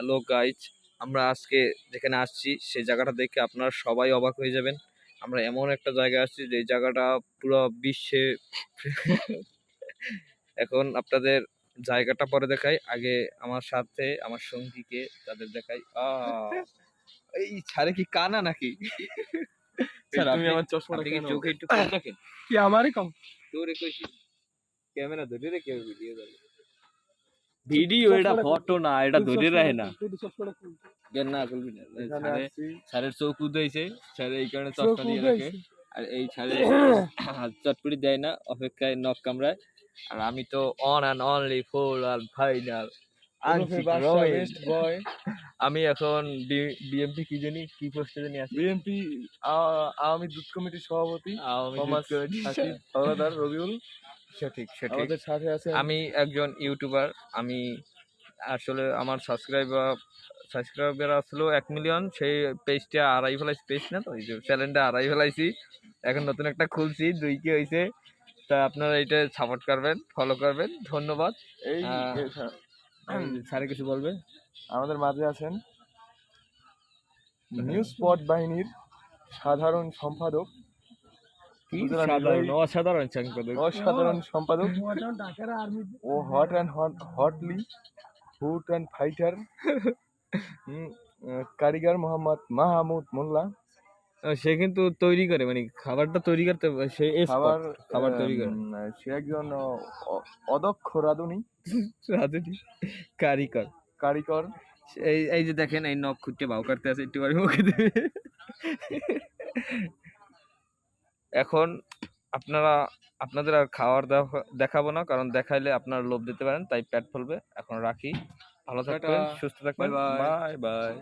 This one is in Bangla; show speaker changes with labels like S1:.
S1: হ্যালো গাইজ আমরা আজকে যেখানে আসছি সেই জায়গাটা দেখে আপনারা সবাই অবাক হয়ে যাবেন। আমরা এমন একটা জায়গায় আসছি যে জায়গাটা পুরো বিশ্বে এখন আপনাদের জায়গাটা পরে দেখাই। আগে আমার সাথে আমার সঙ্গীকে তাদের দেখাই। আহ, এই ছাড়ে কি কানা নাকি?
S2: তুমি আমার কেন?
S1: চোখে একটু রাখেন
S2: কি আমারই কম
S1: তোরে কইছি ক্যামেরা ধরে রেখে ভিডিও করে ভিডিও এটা ফটো না এটা ধরে রাখে না। জ্ঞান না করবি না ছাড়ে চোখ উদাইছে ছাড়ে এই কারণে চশমা দিয়ে রাখে। আর এই ছাড়ে চটপটি দেয় না অপেক্ষায় নখ কামড়ায়। আর আমি তো অন অ্যান্ড অনলি ফুল আর ফাইনাল আমি এখন বিএমপি কি জানি কি পোস্টে জানি আছি।
S2: বিএনপি আওয়ামী দুধ কমিটির সভাপতি
S1: আওয়ামী
S2: রবিউল।
S1: সঠিক সঠিক।
S2: আমাদের সাথে আছে
S1: আমি একজন ইউটিউবার আমি আসলে আমার সাবস্ক্রাইবার সাবস্ক্রাইবার আসলো এক মিলিয়ন সেই পেজটা আড়াই ফেলাইছি পেজ না তো এই যে চ্যানেলটা আড়াই ফেলাইছি। এখন নতুন একটা খুলছি দুই কি হয়েছে তা আপনারা এটা সাপোর্ট করবেন ফলো করবেন ধন্যবাদ।
S2: এই স্যারে
S1: কিছু বলবে?
S2: আমাদের মাঝে আছেন নিউজ স্পট বাহিনীর সাধারণ সম্পাদক
S1: কি সাধারণ অসাধারণ সম্পাদক
S2: অসাধারণ সম্পাদক। ও hot and hotly foot and fighter কারিগর মোহাম্মদ মাহমুদ মোল্লা।
S1: সে কিন্তু তৈরি করে মানে খাবারটা তৈরি করতে সে
S2: খাবার
S1: খাবার তৈরি করে।
S2: সে একজন অদক্ষ রাঁধুনি।
S1: রাধুনি কারিগর।
S2: কারিগর।
S1: এই এই যে দেখেন এই নখ খুঁটে বাউ কাটতে আছে একটু মুখে দেবে। এখন আপনারা আপনাদের আর খাওয়ার দেখাবো না কারণ দেখাইলে আপনারা লোভ দিতে পারেন তাই পেট ফলবে। এখন রাখি। ভালো থাকবেন সুস্থ থাকবেন. Bye bye.